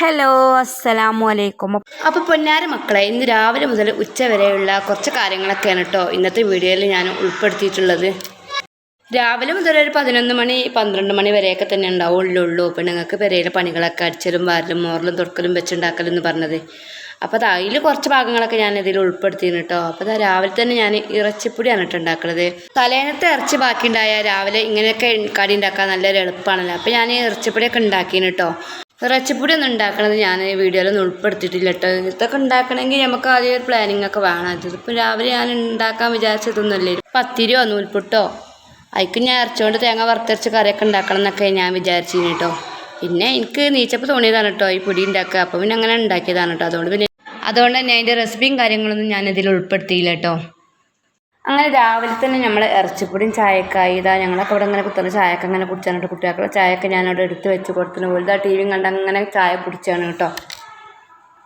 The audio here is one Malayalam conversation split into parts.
ഹലോ അസ്സലാമു അലൈക്കും അപ്പോൾ പൊന്നാര മക്കളെ ഇന്ന് രാവിലെ മുതൽ ഉച്ച വരെയുള്ള കുറച്ച് കാര്യങ്ങളൊക്കെയാണ് കേട്ടോ ഇന്നത്തെ വീഡിയോയിൽ ഞാൻ ഉൾപ്പെടുത്തിയിട്ടുള്ളത്. രാവിലെ മുതൽ ഒരു പതിനൊന്ന് മണി പന്ത്രണ്ട് മണി വരെയൊക്കെ തന്നെ ഉണ്ടാവുള്ളൂ. പെണ്ണുങ്ങൾക്ക് പെരയിലെ പണികളൊക്കെ അടിച്ചലും വാരലും മോറലും തുറക്കലും വെച്ചുണ്ടാക്കലും എന്ന് പറഞ്ഞത്. അപ്പോൾ അത് അതിൽ കുറച്ച് ഭാഗങ്ങളൊക്കെ ഞാൻ ഇതിൽ ഉൾപ്പെടുത്തിയിരുന്നു കേട്ടോ അപ്പോൾ അത് രാവിലെ തന്നെ ഞാൻ ഇറച്ചിപ്പൊടിയാണ് കേട്ടോ തലേനത്തെ ഇറച്ചി ബാക്കി ഉണ്ടായാൽ രാവിലെ ഇങ്ങനെയൊക്കെ കടി ഉണ്ടാക്കാൻ നല്ലൊരു എളുപ്പമാണല്ലോ. അപ്പോൾ ഞാൻ ഇറച്ചിപ്പൊടിയൊക്കെ ഉണ്ടാക്കിയിരുന്നു കേട്ടോ ഇറച്ചിപ്പൊടി ഒന്നും ഉണ്ടാക്കണത് ഞാൻ ഈ വീഡിയോയിലൊന്നും ഉൾപ്പെടുത്തിയിട്ടില്ല കേട്ടോ. ഇതൊക്കെ ഉണ്ടാക്കണമെങ്കിൽ നമുക്ക് ആദ്യം ഒരു പ്ലാനിങ് ഒക്കെ വേണം. ഇതിപ്പോൾ രാവിലെ ഞാൻ ഉണ്ടാക്കാൻ വിചാരിച്ചതൊന്നുമല്ലേ. പത്തിരിയോ നൂൽപുട്ടോ? അതിക്ക് ഞാൻ ഇറച്ചുകൊണ്ട് തേങ്ങ വറുത്തരച്ച് കറിയൊക്കെ ഉണ്ടാക്കണം എന്നൊക്കെ ഞാൻ വിചാരിച്ചിരുന്നു കേട്ടോ. പിന്നെ എനിക്ക് നീച്ചപ്പ് തോന്നിയതാണ് കേട്ടോ ഈ പൊടി ഉണ്ടാക്കുക. അപ്പോൾ പിന്നെ അങ്ങനെ ഉണ്ടാക്കിയതാണ് കേട്ടോ. അതുകൊണ്ട് പിന്നെ അതുകൊണ്ട് തന്നെ അതിന്റെ റെസിപ്പിയും കാര്യങ്ങളൊന്നും ഞാനിതിൽ ഉൾപ്പെടുത്തിയില്ല കേട്ടോ. അങ്ങനെ രാവിലെ തന്നെ നമ്മൾ ഇറച്ചിപ്പൊടിയും ചായക്കായി ഇതാ ഞങ്ങളൊക്കെ ഇവിടെ ഇങ്ങനെ കുത്തുന്ന ചായയൊക്കെ അങ്ങനെ കുടിച്ചാണ് കേട്ടോ കുട്ടികൾക്ക്. ചായയൊക്കെ ഞാൻ അവിടെ എടുത്ത് വെച്ച് കൊടുത്തിന്. പോലും ടി വിയും കണ്ട് അങ്ങനെ ചായ കുടിച്ചാണ് കേട്ടോ.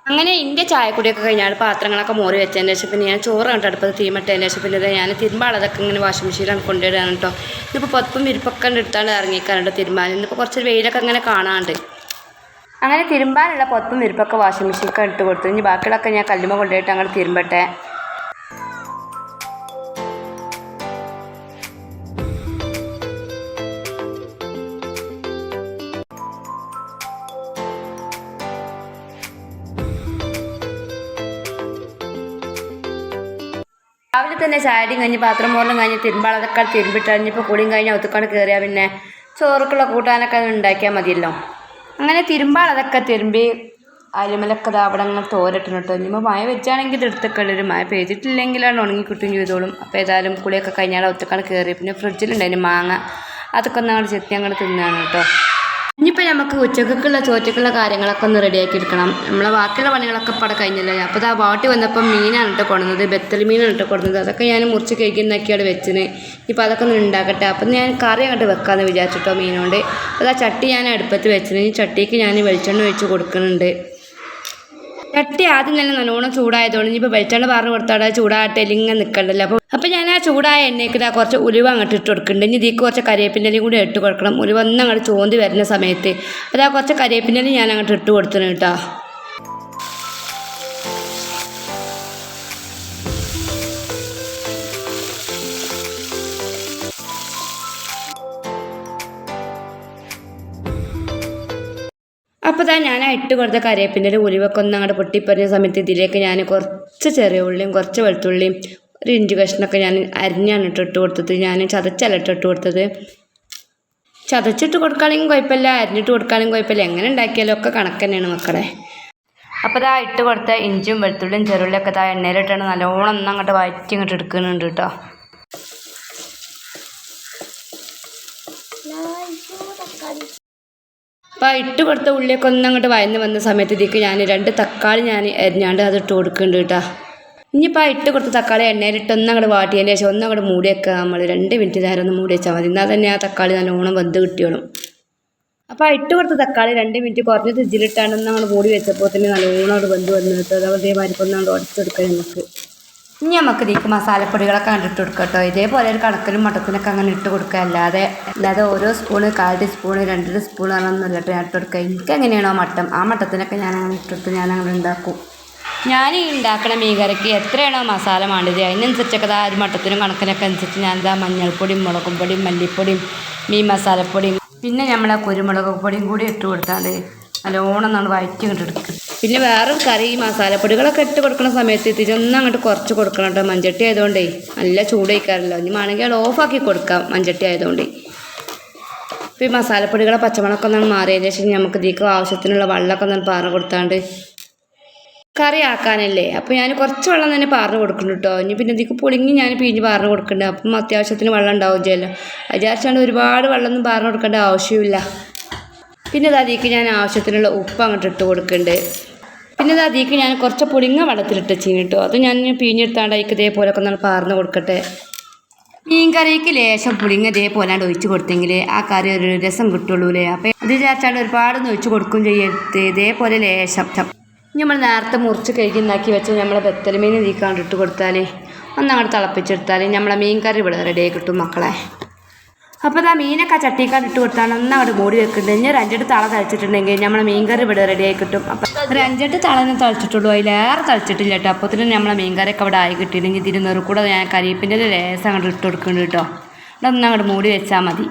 അങ്ങനെ എന്റെ ചായക്കുടിയൊക്കെ കഴിഞ്ഞാൽ പാത്രങ്ങളൊക്കെ മോറി വെച്ചതിന് ശേഷം പിന്നെ ഞാൻ ചോറ് കണ്ട് അടുപ്പത്ത് തീമിട്ടതിന് ശേഷം പിന്നെ ഞാൻ തിരുമ്പാളതൊക്കെ ഇങ്ങനെ വാഷിംഗ് മെഷീനിലാണ് കൊണ്ടുവരാണ് കേട്ടോ. ഇന്നിപ്പോൾ പത്തും വിരിപ്പൊക്കെ എടുത്താണ് ഇറങ്ങിക്കാറുണ്ട് തിരുമ്പാൻ. ഇന്നിപ്പോൾ കുറച്ച് വെയിലൊക്കെ അങ്ങനെ കാണാണ്ട്. അങ്ങനെ തിരുമ്പാനുള്ള പൊത്തും വിരിപ്പൊക്കെ വാഷിംഗ് മെഷീനൊക്കെ ഇട്ട് കൊടുത്തു. ഇനി ബാക്കിയുള്ളതൊക്കെ ഞാൻ കല്ലുമ്മ കൊണ്ടുപോയിട്ട് അങ്ങോട്ട് തിരുമ്പട്ടെ. രാവിലെ തന്നെ ചാരിയും കഴിഞ്ഞ് പാത്രം മോറിലും കഴിഞ്ഞ് തിരുമ്പാളതൊക്കെ തിരുമ്പിട്ടഴിഞ്ഞപ്പോൾ കുളിയും കഴിഞ്ഞ് ഒത്തുക്കാണ് കയറിയാൽ പിന്നെ ചോറുക്കുള്ള കൂട്ടാനൊക്കെ ഉണ്ടാക്കിയാൽ മതിയല്ലോ. അങ്ങനെ തിരുമ്പാളതൊക്കെ തിരുമ്പി അരിമലൊക്കെ ദാ തോരട്ടിനിട്ട്. ഇനിയിപ്പോൾ മഴ വെച്ചാണെങ്കിൽ എടുത്തക്കളൊരു മഴ പെയ്തിട്ടില്ലെങ്കിലാണ് ഉണങ്ങി കിട്ടുകയും ചെയ്തോളും. അപ്പോൾ ഏതായാലും കുളിയൊക്കെ കഴിഞ്ഞാൽ ഒത്തുക്കാണ് കയറി പിന്നെ ഫ്രിഡ്ജിലുണ്ടായിരുന്നു മാങ്ങ. അതൊക്കെ ഒന്ന് ഞങ്ങൾ ചെത്തി ഞങ്ങൾ തിന്നാണ് കേട്ടോ. ഇനിയിപ്പോൾ നമുക്ക് ഉച്ചക്കുള്ള ചോറ്റക്കുള്ള കാര്യങ്ങളൊക്കെ ഒന്ന് റെഡിയാക്കി എടുക്കണം. നമ്മളെ ബാക്കിയുള്ള പണികളൊക്കെ പടം കഴിഞ്ഞല്ലേ? അപ്പോൾ ആ വാട്ടി വന്നപ്പോൾ മീനാണ് ഇട്ട് കൊടുന്നത് ബെത്തൽ മീനാണ് ഇട്ട് കൊടുന്നത്. അതൊക്കെ ഞാൻ മുറിച്ച് കഴിക്കുന്നൊക്കെയാണ് വെച്ചിന് ഇപ്പോൾ അതൊക്കെ ഒന്ന് ഉണ്ടാക്കട്ടെ. അപ്പം ഞാൻ കറി അങ്ങോട്ട് വെക്കാമെന്ന് വിചാരിച്ചിട്ടോ മീനുകൊണ്ട് അപ്പോൾ ആ ചട്ടി ഞാൻ അടുപ്പത്ത് വെച്ചിന് ഈ ചട്ടിക്ക് ഞാൻ വെളിച്ചെണ്ണ ഒഴിച്ച് കൊടുക്കുന്നുണ്ട്. ചട്ടി ആദ്യം തന്നെ നല്ലോണം ചൂടായതുകൊണ്ട് ഇനിയിപ്പോൾ വെളിച്ചെണ്ണ പറഞ്ഞു കൊടുത്താൽ ചൂടാകട്ടെ ഇങ്ങനെ നിൽക്കണ്ടല്ലോ അപ്പോൾ അപ്പോൾ ഞാൻ ആ ചൂടായ എണ്ണയ്ക്ക് കുറച്ച് ഉലുവ അങ്ങോട്ട് ഇട്ട് കൊടുക്കുന്നുണ്ട്. ഇനി ഇതിക്ക് കുറച്ച് കരിവേപ്പിന്റെ കൂടി ഇട്ട് കൊടുക്കണം. ഉലുവ അങ്ങോട്ട് ചോന്തി വരുന്ന സമയത്ത്. അതാ കുറച്ച് കരിവേപ്പിന്റെ ഞാൻ അങ്ങോട്ട് ഇട്ട് കൊടുത്തിട്ടുണ്ട് കേട്ടോ. അപ്പോൾ തന്നെ ഞാൻ ഇട്ട് കൊടുത്ത കറിവേപ്പിന്റെ ഉലിവൊക്കെ ഒന്ന് അങ്ങോട്ട് പൊട്ടിപ്പറിഞ്ഞ സമയത്ത് ഇതിലേക്ക് ഞാൻ കുറച്ച് ചെറിയ ഉള്ളിയും കുറച്ച് വെളുത്തുള്ളിയും ഒരു ഇഞ്ചി കഷ്ണമൊക്കെ ഞാൻ അരിഞ്ഞാണ് ഇട്ട് ഇട്ട് കൊടുത്തത്. ഞാൻ ചതച്ചല്ല ഇട്ട് ഇട്ട് കൊടുത്തത്. ചതച്ചിട്ട് കൊടുക്കുകയാണെങ്കിൽ കുഴപ്പമില്ല അരിഞ്ഞിട്ട് കൊടുക്കുകയാണെങ്കിൽ കുഴപ്പമില്ല. എങ്ങനെ ഉണ്ടാക്കിയാലും ഒക്കെ കണക്ക് തന്നെയാണ് മക്കളെ. അപ്പോൾ ഇതാ ഇട്ട് കൊടുത്ത ഇഞ്ചിയും വെളുത്തുള്ളിയും ചെറുള്ളിയൊക്കെ ഇതാ എണ്ണയിലിട്ടാണ് നല്ലോണം ഒന്ന് അങ്ങോട്ട് വഴറ്റി ഇങ്ങോട്ട് എടുക്കുന്നുണ്ട് കേട്ടോ അപ്പോൾ ആ ഇട്ട് കൊടുത്ത ഉള്ളിയൊക്കെ ഒന്ന് അങ്ങോട്ട് വയന്ന് വന്ന സമയത്ത് ഇതിലേക്ക് ഞാൻ രണ്ട് തക്കാളി ഞാൻ എരിഞ്ഞാണ്ട് അത് ഇട്ട് കൊടുക്കുന്നുണ്ട് കേട്ടോ. ഇനിയിപ്പോൾ ആ ഇട്ട് കൊടുത്ത തക്കാളി എണ്ണയിലിട്ട് ഒന്ന് അങ്ങോട്ട് വാട്ടിയതിന് ശേഷം ഒന്ന് അങ്ങോട്ട് മൂടി വെക്കുക നമ്മൾ. രണ്ട് മിനിറ്റ് നേരം ഒന്ന് മൂടി വെച്ചാൽ മതി. എന്നാൽ തന്നെ ആ തക്കാളി നല്ലോണം വെന്ത് കിട്ടിയോളും. അപ്പോൾ ആ ഇട്ട് കൊടുത്ത തക്കാളി രണ്ട് മിനിറ്റ് കുറഞ്ഞ ഫ്രിഡ്ജിലിട്ടാണ് ഒന്ന് അങ്ങോട്ട് മൂടി വെച്ചപ്പോൾ തന്നെ നല്ലോണം അവിടെ വെന്ത് വന്ന് കിട്ടും. അതേമാതിരി ഒന്ന് അങ്ങോട്ട് ഉടച്ചെടുക്കാം നമുക്ക്. ഇനി നമുക്ക് ഇതിലേക്ക് മസാലപ്പൊടികളൊക്കെ കണ്ടിട്ട് കൊടുക്കാം കേട്ടോ ഇതേപോലെ ഒരു കണക്കിലും മട്ടത്തിനൊക്കെ അങ്ങനെ ഇട്ട് കൊടുക്കുക. അല്ലാതെ അല്ലാതെ ഓരോ സ്പൂണ് കാൽ ടീസ്പൂണ് രണ്ട് സ്പൂൺ ആണെന്നല്ല കേട്ടോ ഞാൻ ഇട്ട് കൊടുക്കുക. എനിക്ക് എങ്ങനെയാണോ മട്ടം. ആ മട്ടത്തിനൊക്കെ ഞാൻ അങ്ങനെ ഇട്ടിട്ട് ഞാൻ അങ്ങനെ ഉണ്ടാക്കും. ഞാൻ ഈ ഉണ്ടാക്കണ മീൻകറിക്ക് എത്രയാണോ മസാല വേണ്ടത് അതിനനുസരിച്ചൊക്കെ ആ ഒരു മട്ടത്തിനും കണക്കിനൊക്കെ അനുസരിച്ച് ഞാൻ എന്താ മഞ്ഞൾപ്പൊടിയും മുളകും പൊടിയും മല്ലിപ്പൊടിയും മീൻ മസാലപ്പൊടിയും. പിന്നെ നമ്മളെ കുരുമുളക് പൊടിയും കൂടി ഇട്ട് കൊടുത്താൽ നല്ലോണം നമ്മൾ വയറ്റി ഇങ്ങോട്ട് പിന്നെ വേറൊരു കറി ഈ മസാലപ്പൊടികളൊക്കെ ഇട്ട് കൊടുക്കുന്ന സമയത്ത് ഇതിലൊന്നും അങ്ങോട്ട് കുറച്ച് കൊടുക്കണം കേട്ടോ മഞ്ചട്ടി ആയതുകൊണ്ടേ നല്ല ചൂടായിക്കാറല്ലോ ഇനി വേണമെങ്കിൽ അത് ഓഫാക്കി കൊടുക്കാം മഞ്ചട്ടി ആയതുകൊണ്ട്. ഇപ്പോൾ ഈ മസാലപ്പൊടികളെ പച്ചമുളകൊക്കെ ഒന്നാണ് മാറിയതിന് ശേഷം നമുക്ക് ഇതിക്ക് ആവശ്യത്തിനുള്ള വെള്ളമൊക്കെ ഒന്നാണ് പാർന്ന് കൊടുത്താണ്ട് കറി ആക്കാനല്ലേ. അപ്പോൾ ഞാൻ കുറച്ച് വെള്ളം തന്നെ പാർന്ന് കൊടുക്കുന്നുണ്ട് കേട്ടോ ഇനി പിന്നെ ഇതിക്ക് പുളിങ്ങി ഞാൻ പിഴിഞ്ഞ് പാർന്ന് കൊടുക്കുന്നുണ്ട് അപ്പം അത്യാവശ്യത്തിന് വെള്ളം ഉണ്ടാവും ചെയ്യല്ലോ. വിചാരിച്ചാണ്ട് ഒരുപാട് വെള്ളമൊന്നും പാർന്ന് കൊടുക്കേണ്ട ആവശ്യമില്ല. പിന്നെ അതിലേക്ക് ഞാൻ ആവശ്യത്തിനുള്ള ഉപ്പ് അങ്ങോട്ട് ഇട്ട് കൊടുക്കുന്നുണ്ട് പിന്നെ ഇത് അതിലേക്ക് ഞാൻ കുറച്ച് പുളിങ്ങ വെള്ളത്തിലിട്ട് ചീനി കേട്ടോ അത് ഞാൻ പിഴിഞ്ഞെടുത്താണ്ട് അതിക്ക് ഇതേപോലെ ഒക്കെ ഒന്ന് പാർന്ന് കൊടുക്കട്ടെ. മീൻ കറിക്ക് ലേശം പുളിങ്ങ ഇതേപോലെ ഒഴിച്ച് കൊടുത്തെങ്കിൽ ആ കറി ഒരു രസം കിട്ടുള്ളൂ അല്ലേ അപ്പം അത് വിചാരിച്ചാണ്ട് ഒരുപാട് ഒഴിച്ച് കൊടുക്കും ചെയ്യരുത്. ഇതേപോലെ ലേശം നമ്മൾ നേരത്തെ മുറിച്ച് കഴുകിണ്ടാക്കി വെച്ച് നമ്മളെ മീൻ നീക്കാണ്ട് ഇട്ട് കൊടുത്താൽ ഒന്നങ്ങോട്ട് തിളപ്പിച്ചെടുത്താൽ നമ്മളെ മീൻ കറി ഇവിടെ റെഡിയായി കിട്ടും മക്കളെ. അപ്പോൾ ആ മീനൊക്കെ ചട്ടിക്കാട് ഇട്ട് കൊടുത്താണ്. ഒന്ന് അങ്ങോട്ട് മൂടി വെക്കുന്നുണ്ട് ഇനി ഒരു അഞ്ചെട്ട് തള തളിച്ചിട്ടുണ്ടെങ്കിൽ നമ്മളെ മീൻകറി ഇവിടെ റെഡി ആയി കിട്ടും. അപ്പം ഒരു അഞ്ചെട്ട് തളനെ തളിച്ചിട്ടുള്ളൂ. അതിലേറെ തളിച്ചിട്ടില്ല കേട്ടോ. അപ്പോൾ തന്നെ നമ്മളെ മീൻകറിയൊക്കെ അവിടെ ആയി കിട്ടിയില്ലെങ്കിൽ ഇതിന് നെറുക്കൂടെ ഞാൻ കരിയപ്പിന്റെ ഒരു ലേസം അങ്ങോട്ട് ഇട്ട് കൊടുക്കുന്നുണ്ട് കേട്ടോ. ഇതൊന്നും അങ്ങോട്ട് മൂടി വെച്ചാൽ മതി.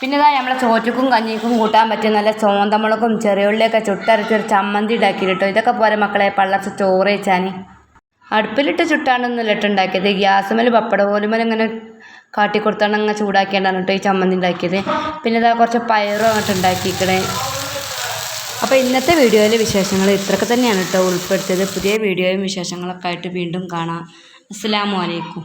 പിന്നെ ഇതാ നമ്മളെ ചോറ്റക്കും കഞ്ഞിക്കും കൂട്ടാൻ പറ്റിയ നല്ല ചോന്തമുളകും ചെറിയുള്ളിയൊക്കെ ചുട്ടരച്ചൊരു ചമ്മന്തി ഉണ്ടാക്കി ഇതൊക്കെ പോലെ മക്കളെ പള്ളച്ച ചോറ് വെച്ചാൽ അടുപ്പിലിട്ട് ചുട്ടാണൊന്നുമല്ല ഇട്ട് ഉണ്ടാക്കിയത്. ഗ്യാസുമേൽ പപ്പട പോലും ഇങ്ങനെ കാട്ടിക്കൊടുത്താണ് അങ്ങനെ ചൂടാക്കിയാണ്ടാണ് കേട്ടോ ഈ ചമ്മന്തി ഉണ്ടാക്കിയത്. പിന്നെ ഇതാ കുറച്ച് പയറും അങ്ങോട്ട് ഉണ്ടാക്കിക്കണേ അപ്പോൾ ഇന്നത്തെ വീഡിയോയിലെ വിശേഷങ്ങൾ ഇത്രയൊക്കെ തന്നെയാണ് കേട്ടോ ഉൾപ്പെടുത്തിയത്. പുതിയ വീഡിയോയും വിശേഷങ്ങളൊക്കെ ആയിട്ട് വീണ്ടും കാണാം. അസ്സാം വലൈക്കും